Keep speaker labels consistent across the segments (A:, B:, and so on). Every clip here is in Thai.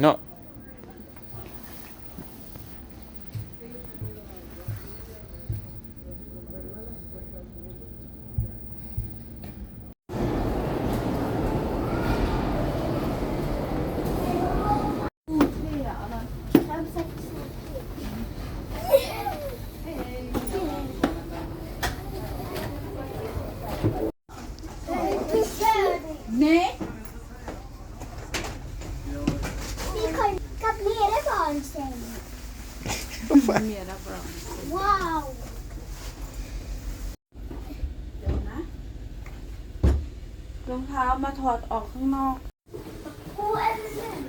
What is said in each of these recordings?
A: เน
B: barnsäng.
C: Mera bra.
B: Wow!
C: เดี๋ยวนะรองเท้ามาถอดออกข้างนอก
B: Who is it?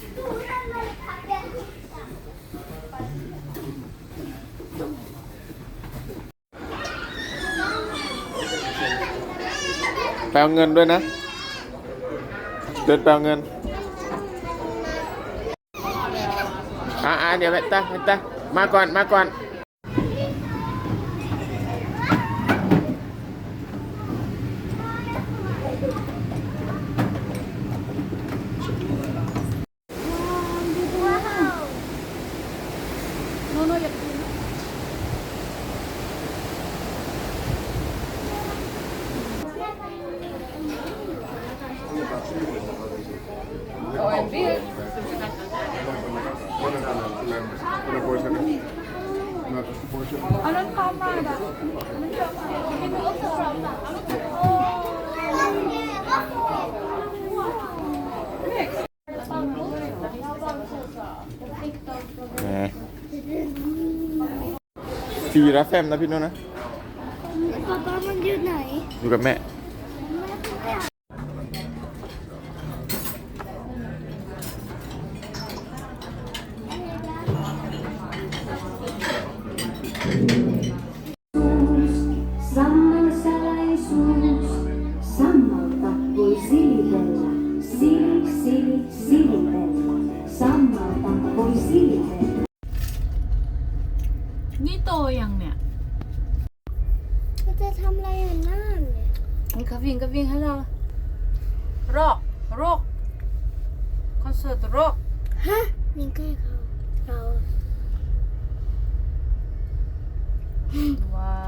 B: Stora med papper.
A: ไปเอาเงินด้วยนะ เดินไปเอาเงิน อ่าเดี๋ยวไปตาไปตามาก่อนมาก่อน
B: Wow!
C: โน่นๆอย่าไปกินนะ เอานั้นพร้อมมาอะ
A: แหมฟีรับแฟมนะพี่โน้นนะ
B: Pappa,
C: โตยังเนี่ย
B: ก็จะทำอะไรอะนั่นเนี่ย
C: มันกวิ่งก็วิ่งให้เราโรคโรคคอนเสิร์ตโรค
B: ฮะนี่ใกล้เขาเรา
C: ว้าว